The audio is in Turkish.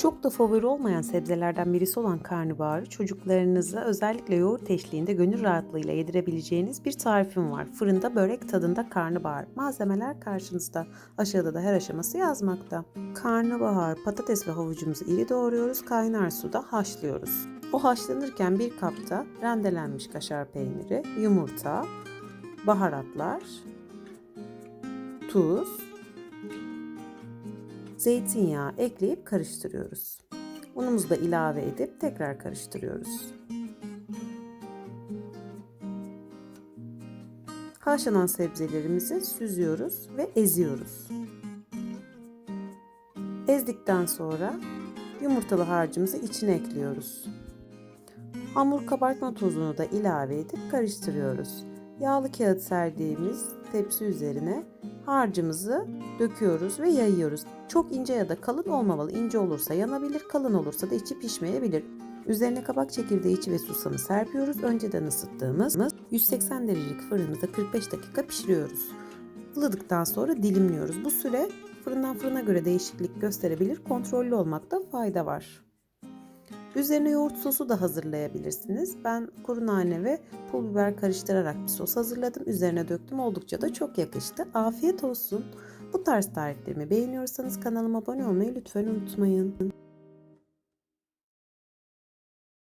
Çok da favori olmayan sebzelerden birisi olan karnabaharı çocuklarınıza özellikle yoğurt eşliğinde gönül rahatlığıyla yedirebileceğiniz bir tarifim var. Fırında börek tadında karnabahar. Malzemeler karşınızda. Aşağıda da her aşaması yazmakta. Karnabahar, patates ve havucumuzu iri doğruyoruz. Kaynar suda haşlıyoruz. O haşlanırken bir kapta rendelenmiş kaşar peyniri, yumurta, baharatlar, tuz, zeytinyağı ekleyip karıştırıyoruz. Unumuzu da ilave edip tekrar karıştırıyoruz. Haşlanan sebzelerimizi süzüyoruz ve eziyoruz. Ezdikten sonra yumurtalı harcımızı içine ekliyoruz. Hamur kabartma tozunu da ilave edip karıştırıyoruz. Yağlı kağıt serdiğimiz tepsi üzerine harcımızı döküyoruz ve yayıyoruz. Çok ince ya da kalın olmamalı. İnce olursa yanabilir, kalın olursa da içi pişmeyebilir. Üzerine kabak çekirdeği içi ve susamı serpiyoruz. Önceden ısıttığımız 180 derecelik fırınımızda 45 dakika pişiriyoruz. Ilıdıktan sonra dilimliyoruz. Bu süre fırından fırına göre değişiklik gösterebilir. Kontrollü olmakta fayda var. Üzerine yoğurt sosu da hazırlayabilirsiniz. Ben kuru nane ve pul biber karıştırarak bir sos hazırladım. Üzerine döktüm. Oldukça da çok yakıştı. Afiyet olsun. Bu tarz tariflerimi beğeniyorsanız kanalıma abone olmayı lütfen unutmayın.